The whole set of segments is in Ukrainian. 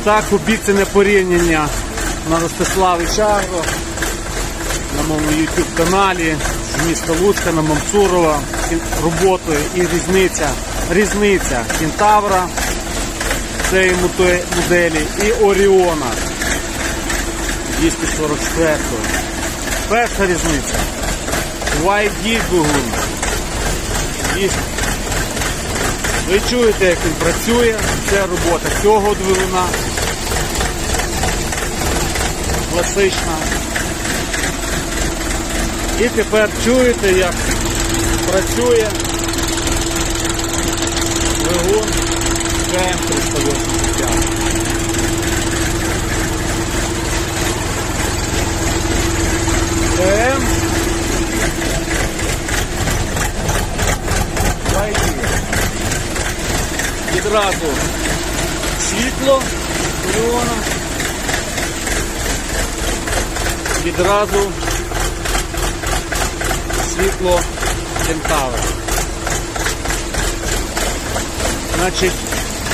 І так, обіцяне порівняння на Ростиславич Агро на моєму YouTube каналі з міста Луцька на Мамцурова роботою і різниця. Різниця Кентавра цієї моделі і Оріона 244. Перша різниця. YD двигун. Ви чуєте, як він працює. Це робота цього двигуна. Класична. І тепер чуєте, як працює двигун КМ385. КМ Лайки. Відразу світло Оріона. Відразу світло Кентавра. Значить,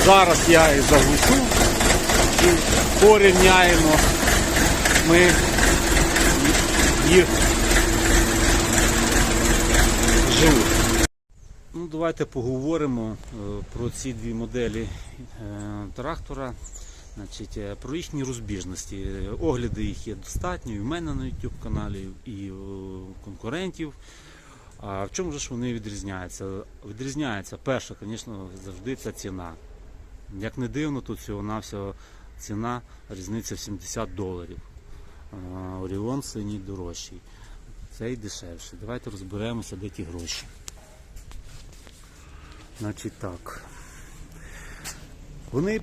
зараз я їх заглушу і порівняємо ми їх живу. Ну, давайте поговоримо е, про ці дві моделі е, трактора. Значить, е, про їхні розбіжності. Е, Огляди їх є достатньо і в мене на YouTube каналі, і у конкурентів. А в чому ж вони відрізняються? Відрізняється перше, звісно, завжди це ціна. Як не дивно, тут всього-навсього ціна різниця в 70 доларів. Оріон синій дорожчий. Цей дешевший. Давайте розберемося, де ті гроші. Значить так. Вони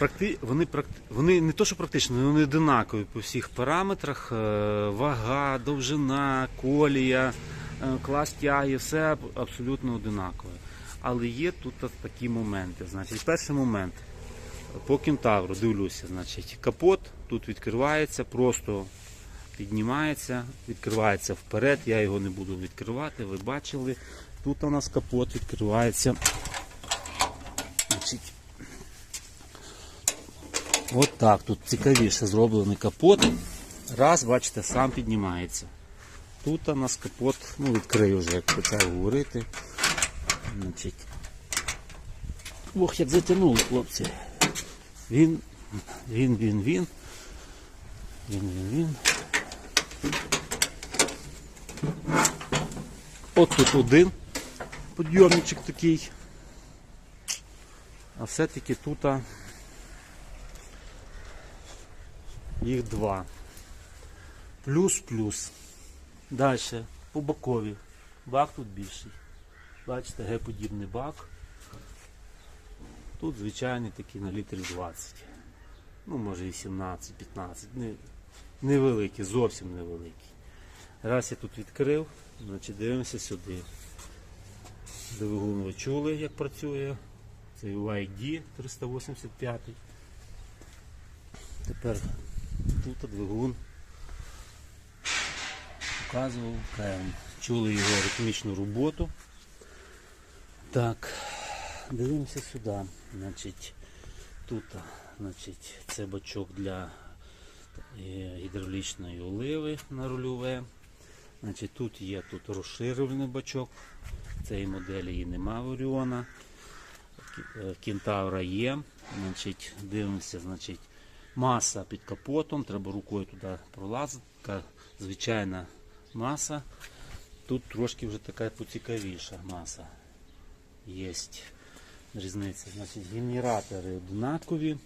практи... вони, практи... вони не то, що практично, вони одинакові по всіх параметрах. Е, Вага, довжина, колія, е, клас тяги, все абсолютно одинакове. Але є тут такі моменти. Значить, перший момент. По кентавру дивлюся, значить, капот тут відкривається, просто піднімається, відкривається вперед. Я його не буду відкривати, ви бачили. Тут у нас капот відкривається. Значить, от так, тут цікавіше зроблений капот. Раз, бачите, сам піднімається. Тут у нас капот, ну відкрию вже, як почав говорити. Значить, Ох, як затягнуло, хлопці. Він, він, він, він. Він, він, він. От тут один підйомничок такий. А все-таки тут а, їх два. Плюс-плюс. Далі по бокові. Бак тут більший. Бачите, Г-подібний бак. Тут звичайний такий на літрів 20. Ну, може і 17-15. Не, невеликий, зовсім невеликий. Раз я тут відкрив, значить дивимося сюди. Двигун ви чули, як працює. Це YD 385. Тепер тут двигун показував КМ. Чули його ритмічну роботу. Так, дивимося сюди. Значить, тут значить, це бачок для е, гідравлічної оливи на рульове. Значить, тут є тут розширювальний бачок. Цієї моделі і нема в Оріона. Е, Кентавра є. Значить, дивимося, значить, маса під капотом. Треба рукою туди пролазити. Така звичайна маса. Тут трошки вже така поцікавіша маса. Є різниця. Значить, генератори однакові.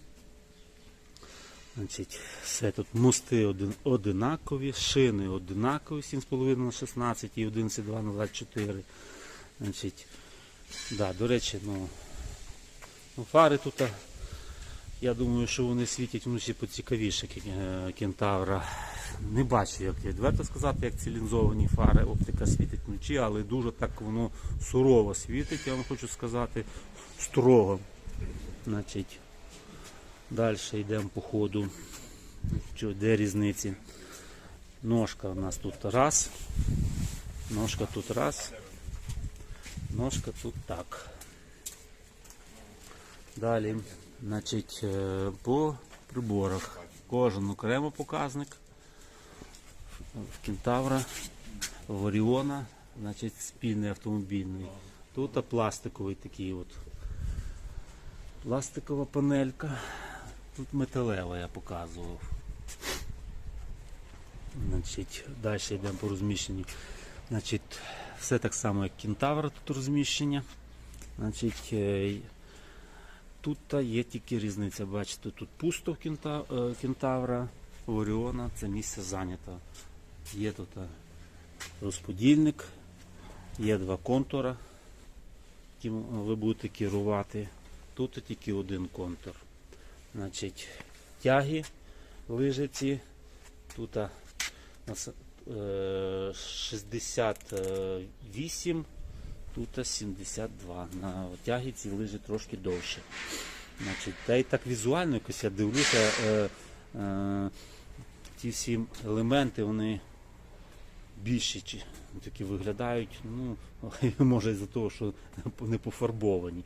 Значить, все тут мости один, одинакові, шини одинакові 7,5 на 16 і 11,2 на 24. Значить, да, до речі, ну, ну фари тут, я думаю, що вони світять вночі поцікавіше ке- кентавра. Не бачу, як відверто сказати, як ці лінзовані фари, оптика світить вночі, але дуже так воно сурово світить, я вам хочу сказати, строго. Значить, Далі йдемо по ходу. Що, де різниці? Ножка у нас тут раз. Ножка тут раз. Ножка тут так. Далі Значить, е, по приборах. Кожен окремо показник. В Кентавра, в Оріона, значить, спільний автомобільний. Тут пластиковий такий от. Пластикова панелька. Тут металева я показував. Значить, далі йдемо по розміщенню. Значить, все так само, як Кентавра тут розміщення. Значить, е, тут є тільки різниця. Бачите, тут пусто в Кента- е, Кентавра, у Оріона це місце зайнято. Є тут е, розподільник, є два контура, яким ви будете керувати. Тут тільки один контур. Значить, тяги лижиці. Тут а, е, 68, тут 72. На тягі ці лижі трошки довше. Значить, та й так візуально якось я дивлюся, е, е, ті всі елементи, вони більші такі виглядають, ну, може із-за того, що не пофарбовані.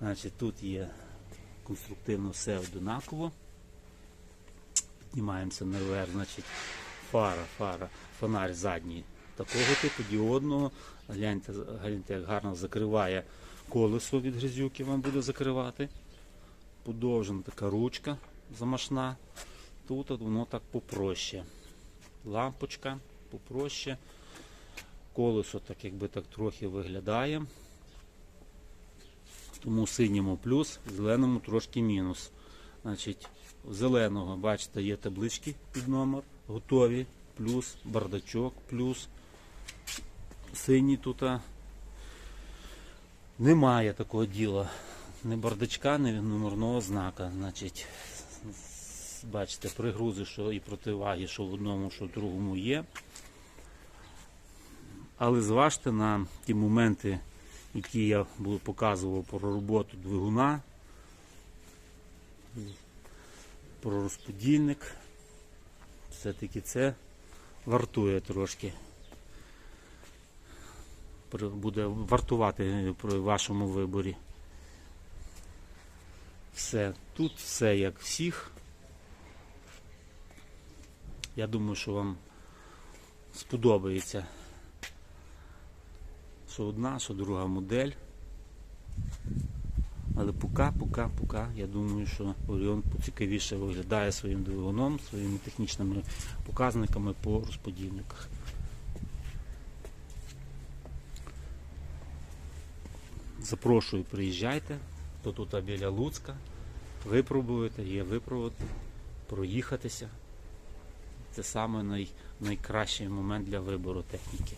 Значить, тут є конструктивно все однаково. Піднімаємося наверх, значить, фара, фара, фонарь задній такого типу, діодного. Гляньте, гляньте, як гарно закриває колесо від грязюки, вам буде закривати. Подовжена така ручка замашна. Тут от воно так попроще. Лампочка попроще. Колесо так якби так трохи виглядає. Тому синьому плюс, зеленому трошки мінус. Значить, зеленого, бачите, є таблички під номер, готові, плюс, бардачок, плюс. Синій тут немає такого діла. Ні бардачка, ні номерного знака. Значить, бачите, пригрузи, що і противаги, що в одному, що в другому є. Але зважте на ті моменти, які я показував про роботу двигуна, про розподільник. Все-таки це вартує трошки. Буде вартувати при вашому виборі. Все. Тут все як всіх. Я думаю, що вам сподобається. Що одна, що друга модель. Але поки, я думаю, що Оріон поцікавіше виглядає своїм двигуном, своїми технічними показниками по розподільниках. Запрошую, приїжджайте, то тут біля Луцька, випробуєте, є випробувати, проїхатися. Це найкращий момент для вибору техніки.